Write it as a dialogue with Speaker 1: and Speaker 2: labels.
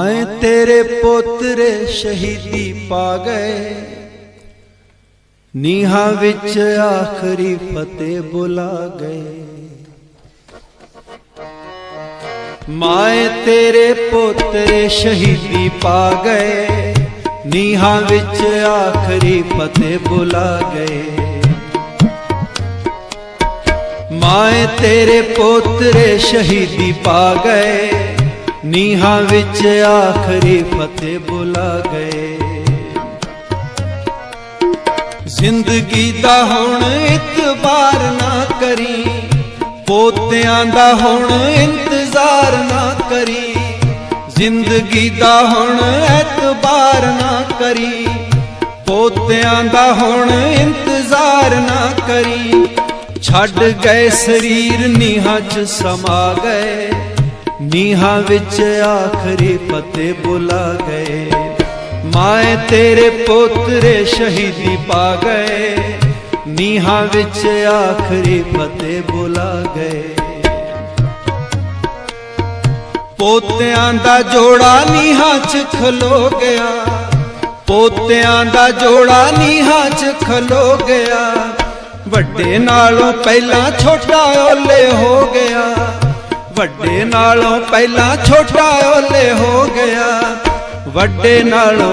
Speaker 1: ਆਏ ਤੇਰੇ ਪੋਤਰੇ ਸ਼ਹੀਦੀ ਪਾ ਗਏ। ਨੀਹਾਂ ਵਿੱਚ ਆਖਰੀ ਫਤਿਹ ਬੁਲਾ ਗਏ। ਮਾਏ ਤੇਰੇ ਪੋਤਰੇ ਸ਼ਹੀਦੀ ਪਾ ਗਏ। ਨੀਹਾਂ ਵਿੱਚ ਆਖਰੀ ਫਤਿਹ ਬੁਲਾ ਗਏ। ਮਾਏ ਤੇਰੇ ਪੋਤਰੇ ਸ਼ਹੀਦੀ ਪਾ ਗਏ। ਨੀਹਾਂ ਵਿੱਚ ਆਖਰੀ ਫਤਿਹ ਬੁਲਾ ਗਏ। ਜ਼ਿੰਦਗੀ ਦਾ ਹੁਣ ਇਤਬਾਰ ਨਾ ਕਰੀ, ਪੋਤਿਆਂ ਦਾ ਹੁਣ ਇੰਤਜ਼ਾਰ ਨਾ ਕਰੀ, ਜ਼ਿੰਦਗੀ ਦਾ ਹੁਣ ਇਤਬਾਰ ਨਾ ਕਰੀ, ਪੋਤਿਆਂ ਦਾ ਹੁਣ ਇੰਤਜ਼ਾਰ ਨਾ ਕਰੀ। ਛੱਡ ਗਏ ਸਰੀਰ ਨੀਹਾਂ 'ਚ ਸਮਾ ਗਏ। ਨੀਹਾਂ ਵਿੱਚ ਆਖਰੀ ਪਤੇ ਬੁਲਾ ਗਏ। ਮਾਏ ਤੇਰੇ ਪੋਤਰੇ ਸ਼ਹੀਦੀ ਪਾ ਗਏ। ਨੀਹਾਂ ਵਿੱਚ ਆਖਰੀ ਪਤੇ ਬੁਲਾ ਗਏ। ਪੋਤਿਆਂ ਦਾ ਜੋੜਾ ਨੀਹਾਂ 'ਚ ਖਲੋ ਗਿਆ। ਪੋਤਿਆਂ ਦਾ ਜੋੜਾ ਨੀਹਾਂ 'ਚ ਖਲੋ ਗਿਆ। ਵੱਡੇ ਨਾਲੋਂ ਪਹਿਲਾਂ ਛੋਟਾ ਓਲੇ ਹੋ ਗਿਆ। ਵੱਡੇ ਨਾਲੋਂ ਪਹਿਲਾਂ ਛੋਟਾ ਓਲੇ ਹੋ ਗਿਆ। ਵੱਡੇ ਨਾਲੋਂ